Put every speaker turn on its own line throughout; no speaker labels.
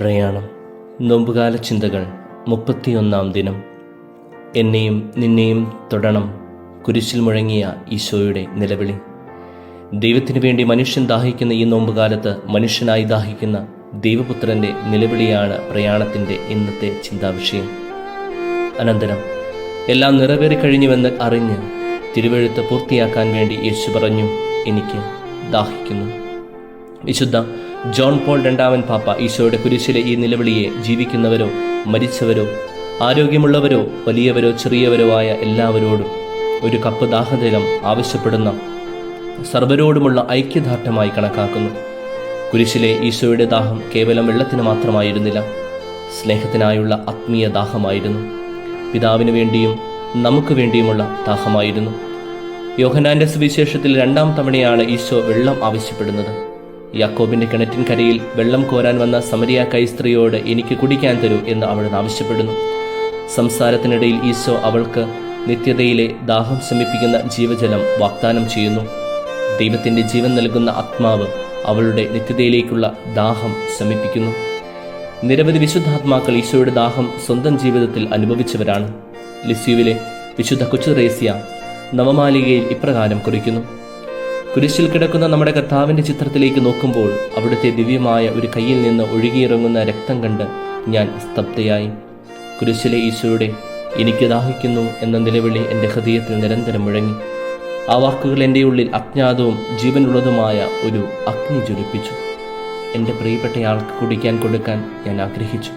പ്രയാണം. നോമ്പുകാല ചിന്തകൾ മുപ്പത്തിയൊന്നാം ദിനം. എന്നെയും നിന്നെയും തൊടണം കുരിശിൽ മുഴങ്ങിയ ഈശോയുടെ നിലവിളി. ദൈവത്തിനു വേണ്ടി മനുഷ്യൻ ദാഹിക്കുന്ന ഈ നോമ്പുകാലത്ത് മനുഷ്യനായി ദാഹിക്കുന്ന ദൈവപുത്രന്റെ നിലവിളിയാണ് പ്രയാണത്തിന്റെ ഇന്നത്തെ ചിന്താവിഷയം. അനന്തരം എല്ലാം നിറവേറിക്കഴിഞ്ഞുവെന്ന് അറിഞ്ഞ് തിരുവഴുത്ത് പൂർത്തിയാക്കാൻ വേണ്ടി യേശു പറഞ്ഞു എനിക്ക് ദാഹിക്കുന്നു. വിശുദ്ധ ജോൺ പോൾ രണ്ടാമൻ പാപ്പ ഈശോയുടെ കുരിശിലെ ഈ നിലവിളിയെ ജീവിക്കുന്നവരോ മരിച്ചവരോ ആരോഗ്യമുള്ളവരോ വലിയവരോ ചെറിയവരോ ആയ എല്ലാവരോടും ഒരു കപ്പ് ദാഹജലം ആവശ്യപ്പെടുന്ന സർവരോടുമുള്ള ഐക്യദാർഢ്യമായി കണക്കാക്കുന്നു. കുരിശിലെ ഈശോയുടെ ദാഹം കേവലം വെള്ളത്തിന് മാത്രമായിരുന്നില്ല സ്നേഹത്തിനായുള്ള ആത്മീയ ദാഹമായിരുന്നു. പിതാവിന് വേണ്ടിയും നമുക്ക് വേണ്ടിയുമുള്ള ദാഹമായിരുന്നു. യോഹനാന്റെ സുവിശേഷത്തിൽ രണ്ടാം തവണയാണ് ഈശോ വെള്ളം ആവശ്യപ്പെടുന്നത്. യാക്കോബിന്റെ കിണറ്റിൻ കരയിൽ വെള്ളം കോരാൻ വന്ന സമരിയാക്കായി സ്ത്രീയോട് എനിക്ക് കുടിക്കാൻ തരൂ എന്ന് അവൾ ആവശ്യപ്പെടുന്നു. സംസാരത്തിനിടയിൽ ഈശോ അവൾക്ക് നിത്യതയിലെ ദാഹം ശമിപ്പിക്കുന്ന ജീവജലം വാഗ്ദാനം ചെയ്യുന്നു. ദൈവത്തിന്റെ ജീവൻ നൽകുന്ന ആത്മാവ് അവളുടെ നിത്യതയിലേക്കുള്ള ദാഹം ശമിപ്പിക്കുന്നു. നിരവധി വിശുദ്ധാത്മാക്കൾ ഈശോയുടെ ദാഹം സ്വന്തം ജീവിതത്തിൽ അനുഭവിച്ചവരാണ്. ലിസ്യുവിലെ വിശുദ്ധ കൊച്ചുറേസ്യ നവമാലികയിൽ ഇപ്രകാരം കുറിക്കുന്നു. കുരിശിൽ കിടക്കുന്ന നമ്മുടെ കർത്താവിന്റെ ചിത്രത്തിലേക്ക് നോക്കുമ്പോൾ അവിടുത്തെ ദിവ്യമായ ഒരു കയ്യിൽ നിന്ന് ഒഴുകിയിറങ്ങുന്ന രക്തം കണ്ട് ഞാൻ സ്തബ്ധയായി. കുരിശിലെ ഈശോയുടെ എനിക്ക് ദാഹിക്കുന്നു എന്ന നിലവിളി എന്റെ ഹൃദയത്തിൽ നിരന്തരം മുഴങ്ങി. ആ വാക്കുകൾ എന്റെ ഉള്ളിൽ അജ്ഞാതവും ജീവനുള്ളതുമായ ഒരു അഗ്നി ജ്വലിപ്പിച്ചു. എന്റെ പ്രിയപ്പെട്ടയാൾക്ക് കുടിക്കാൻ കൊടുക്കാൻ ഞാൻ ആഗ്രഹിച്ചു.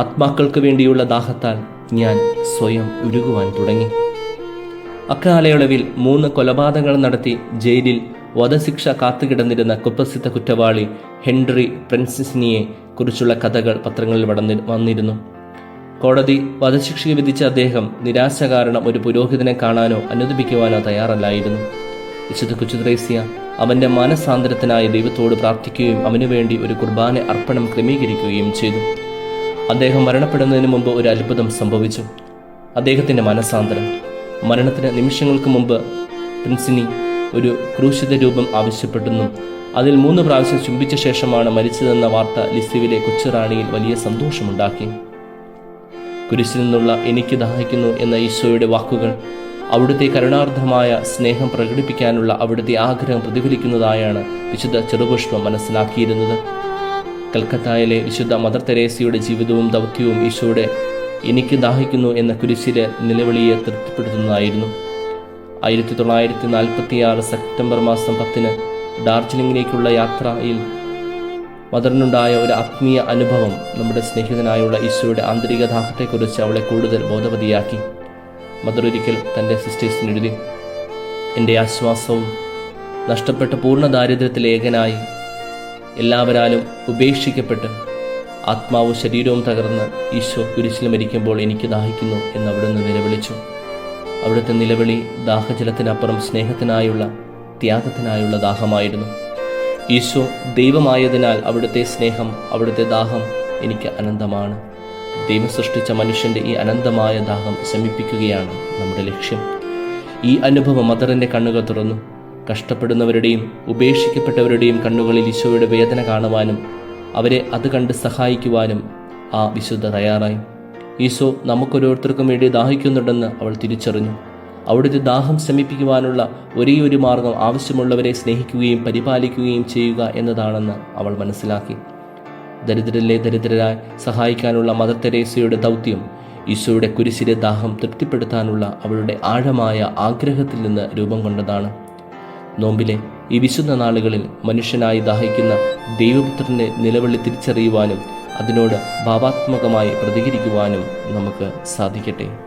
ആത്മാക്കൾക്ക് വേണ്ടിയുള്ള ദാഹത്താൽ ഞാൻ സ്വയം ഉരുകുവാൻ തുടങ്ങി. അക്കാലയളവിൽ മൂന്ന് കൊലപാതകങ്ങൾ നടത്തി ജയിലിൽ വധശിക്ഷ കാത്തുകിടന്നിരുന്ന കുപ്രസിദ്ധ കുറ്റവാളി ഹെൻറി പ്രിൻസിസിനിയെ കുറിച്ചുള്ള കഥകൾ പത്രങ്ങളിൽ വടന്നി വന്നിരുന്നു. കോടതി വധശിക്ഷ വിധിച്ച അദ്ദേഹം നിരാശ കാരണം ഒരു പുരോഹിതനെ കാണാനോ അനുദപിക്കുവാനോ തയ്യാറല്ലായിരുന്നു. വിശുദ്ധ കുച്ചുത്രേസ്യ അവന്റെ മാനസാന്തരത്തിനായി ദൈവത്തോട് പ്രാർത്ഥിക്കുകയും അവനുവേണ്ടി ഒരു കുർബാന അർപ്പണം ക്രമീകരിക്കുകയും ചെയ്തു. അദ്ദേഹം മരണപ്പെടുന്നതിന് മുമ്പ് ഒരു അത്ഭുതം സംഭവിച്ചു. അദ്ദേഹത്തിന്റെ മനസാന്തരം മരണത്തിന് നിമിഷങ്ങൾക്ക് മുമ്പ് പ്രിൻസിനി ഒരു ക്രൂശിത രൂപം ആവശ്യപ്പെട്ടെന്നും. അതിൽ മൂന്ന് പ്രാവശ്യം ചുംബിച്ച ശേഷമാണ് മരിച്ചതെന്ന വാർത്ത ലിസ്യുവിലെ കൊച്ചുറാണിയിൽ വലിയ സന്തോഷമുണ്ടാക്കി. കുരിശിൽ നിന്നുള്ള എനിക്ക് ദാഹിക്കുന്നു എന്ന ഈശോയുടെ വാക്കുകൾ അവിടുത്തെ കരുണാർദ്ധമായ സ്നേഹം പ്രകടിപ്പിക്കാനുള്ള അവിടുത്തെ ആഗ്രഹം പ്രതിഫലിക്കുന്നതായാണ് വിശുദ്ധ ചെറുപുഷ്പം മനസ്സിലാക്കിയിരുന്നത്. കൽക്കത്തായിലെ വിശുദ്ധ മദർ തെരേസയുടെ ജീവിതവും ദൗത്യവും ഈശോയുടെ എനിക്ക് ദാഹിക്കുന്നു എന്ന കുരിശിലെ നിലവിളിയെ തൃപ്തിപ്പെടുത്തുന്നതായിരുന്നു. ആയിരത്തി തൊള്ളായിരത്തി നാൽപ്പത്തി ആറ് സെപ്റ്റംബർ മാസം പത്തിന് ഡാർജിലിംഗിലേക്കുള്ള യാത്രയിൽ മദറിനുണ്ടായ ഒരു ആത്മീയ അനുഭവം നമ്മുടെ സ്നേഹിതനായുള്ള ഈശോയുടെ ആന്തരിക ദാഹത്തെക്കുറിച്ച് അവളെ കൂടുതൽ ബോധവതിയാക്കി. മദർ ഒരിക്കൽ തന്റെ സിസ്റ്റേഴ്സിന് എഴുതി എന്റെ ആശ്വാസവും നഷ്ടപ്പെട്ട പൂർണ ദാരിദ്ര്യത്തിൽ ഏകനായി എല്ലാവരാലും ഉപേക്ഷിക്കപ്പെട്ട് ആത്മാവും ശരീരവും തകർന്ന് ഈശോ കുരിശിൽ മരിക്കുമ്പോൾ എനിക്ക് ദാഹിക്കുന്നു എന്ന് അവിടുന്ന് നിലവിളിച്ചു. അവിടുത്തെ നിലവിളി ദാഹജലത്തിനപ്പുറം സ്നേഹത്തിനായുള്ള ത്യാഗത്തിനായുള്ള ദാഹമായിരുന്നു. ഈശോ ദൈവമായതിനാൽ അവിടുത്തെ സ്നേഹം അവിടുത്തെ ദാഹം എനിക്ക് അനന്തമാണ്. ദൈവം സൃഷ്ടിച്ച മനുഷ്യന്റെ ഈ അനന്തമായ ദാഹം ശമിപ്പിക്കുകയാണ് നമ്മുടെ ലക്ഷ്യം. ഈ അനുഭവം മദറിന്റെ കണ്ണുകൾ തുറന്നു. കഷ്ടപ്പെടുന്നവരുടെയും ഉപേക്ഷിക്കപ്പെട്ടവരുടെയും കണ്ണുകളിൽ ഈശോയുടെ വേദന കാണുവാനും അവരെ അത് കണ്ട് സഹായിക്കുവാനും ആ വിശുദ്ധ തയ്യാറായി. ഈശോ നമുക്കൊരോരുത്തർക്കും വേണ്ടി ദാഹിക്കുന്നുണ്ടെന്ന് അവൾ തിരിച്ചറിഞ്ഞു. അവിടുത്തെ ദാഹം ശമിപ്പിക്കുവാനുള്ള ഒരേ ഒരു മാർഗം ആവശ്യമുള്ളവരെ സ്നേഹിക്കുകയും പരിപാലിക്കുകയും ചെയ്യുക എന്നതാണെന്ന് അവൾ മനസ്സിലാക്കി. ദരിദ്രരിലെ ദരിദ്രരായി സഹായിക്കാനുള്ള മദർ തെരേസയുടെ ദൗത്യം ഈശോയുടെ കുരിശിലെ ദാഹം തൃപ്തിപ്പെടുത്താനുള്ള അവളുടെ ആഴമായ ആഗ്രഹത്തിൽ നിന്ന് രൂപം കൊണ്ടതാണ്. നോമ്പിലെ ഈ വിശുദ്ധ നാളുകളിൽ മനുഷ്യനായി ദാഹിക്കുന്ന ദൈവപുത്രന്റെ നിലവിളി തിരിച്ചറിയുവാനും അതിനോട് ഭാവാത്മകമായി പ്രതികരിക്കുവാനും നമുക്ക് സാധിക്കട്ടെ.